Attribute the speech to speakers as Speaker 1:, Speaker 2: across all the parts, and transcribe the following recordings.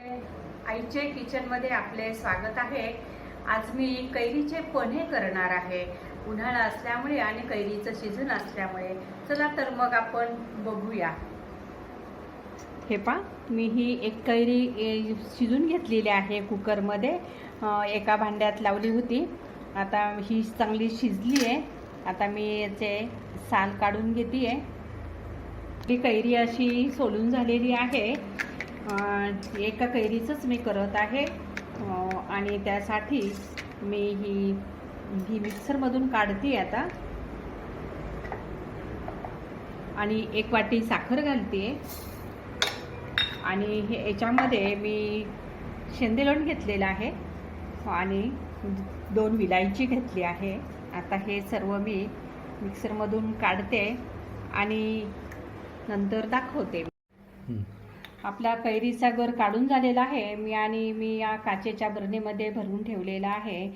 Speaker 1: आईचे किचनमध्ये आपले स्वागत आहे. आज मी कैरीचे पन्हे करणार आहे. उन्हाळा असल्यामुळे आणि कैरीचं सीझन असल्यामुळे. चला तर मग आपण बघूया. हे पा मी ही एक कैरी शिजून घेतलेली आहे कुकरमध्ये. एका भांड्यात लावली होती. आता ही चांगली शिजली आहे आता मी याचे साल काढून घेते आहे ही कैरी अशी सोलून झालेली आहे. एका कैरीचंच मी करत आहे. आणि त्यासाठी मी ही ही मिक्सरमधून काढते आता. आणि एक वाटी साखर घालते. आणि हे याच्यामध्ये मी शेंदेलोण घेतलेलं आहे. आणि दोन विलायची घेतली आहे. आता हे सर्व मी मिक्सरमधून काढते आणि नंतर दाखवते. आपला कैरीचा गर काढून झालेला आहे. मी आणि मी या काचेच्या बरणीमध्ये भरून ठेवलेला आहे.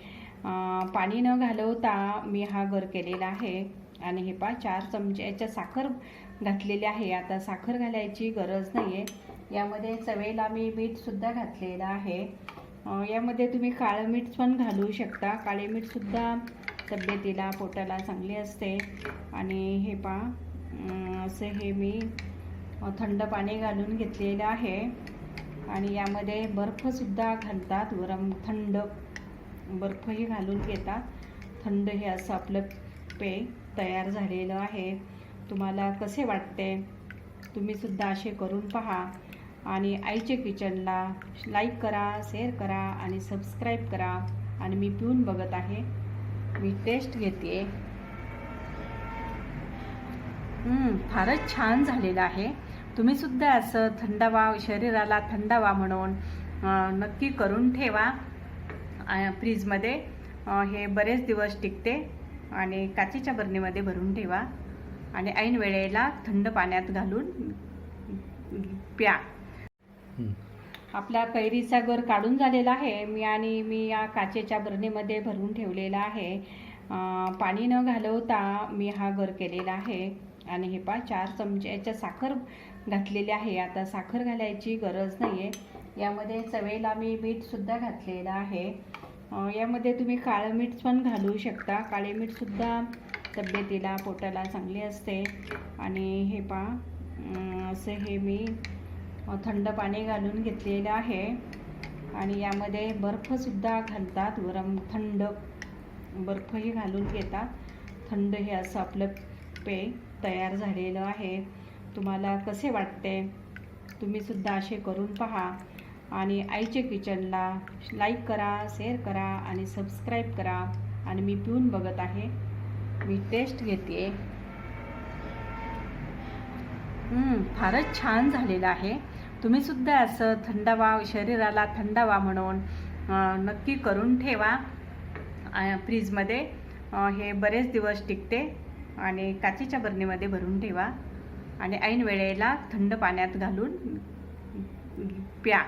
Speaker 1: पाणी न घालवता मी हा गर केलेला आहे. आणि हे पा चार चमचे याच्यात साखर घातलेली आहे. आता साखर घालायची गरज नाही आहे यामध्ये चवेला मी मीठसुद्धा घातलेलं आहे. यामध्ये तुम्ही काळं मीठ पण घालू शकता. काळे मीठसुद्धा तब्येतीला पोटाला चांगली असते. आणि हे पा असं हे मी थंड पाणी घालून घेतलेलं आहे. आणि यामध्ये बर्फसुद्धा घालतात. गरम थंड बर्फही घालून घेतात. थंड हे असं आपलं पे तयार झालेलं आहे. तुम्हाला कसे वाटते? तुम्हीसुद्धा असे करून पहा. आणि आईचे किचनला लाईक करा शेअर करा आणि सबस्क्राईब करा. आणि मी पिऊन बघत आहे. मी टेस्ट घेते फारच छान झालेलं आहे. तुम्ही सुद्धा असं थंडावा शरीराला थंडावा म्हणून नक्की करून ठेवा. फ्रीजमध्ये. हे बरेच दिवस टिकते आणि काचेच्या बरणीमध्ये भरून ठेवा. आणि ऐन वेळेला थंड पाण्यात घालून प्या. आपला कैरीचा गर काढून झालेला आहे. मी आणि मी या काचेच्या बरणीमध्ये भरून ठेवलेला आहे. पाणी न घालवता मी हा गर केलेला आहे. आणि हे पहा चार चमचे याच्यात साखर घातलेली आहे. आता साखर घालायची गरज नाही आहे यामध्ये चवेला मी मीठसुद्धा घातलेलं आहे. यामध्ये तुम्ही काळं मीठ पण घालू शकता. काळे मीठसुद्धा तब्येतीला पोटाला चांगली असते. आणि हे पहा असं हे मी थंड पाणी घालून घेतलेलं आहे. आणि यामध्ये बर्फसुद्धा घालतात. गरम थंड बर्फही घालून घेतात. थंड हे असं आपलं पेय तयार झालेलं आहे. तुम्हाला कसे वाटते? तुम्हीसुद्धा असे करून पहा आणि आईचे किचनला लाईक करा शेअर करा आणि सबस्क्राईब करा. आणि मी पिऊन बघत आहे. मी टेस्ट घेते. फारच छान झालेलं आहे. तुम्ही सुद्धा असं थंडावा शरीराला थंडावा म्हणून नक्की करून ठेवा. फ्रीजमध्ये. हे बरेच दिवस टिकते. आणि काचेच्या बरणीमध्ये भरून ठेवा. आणि ऐन वेळेला थंड पाण्यात घालून प्या.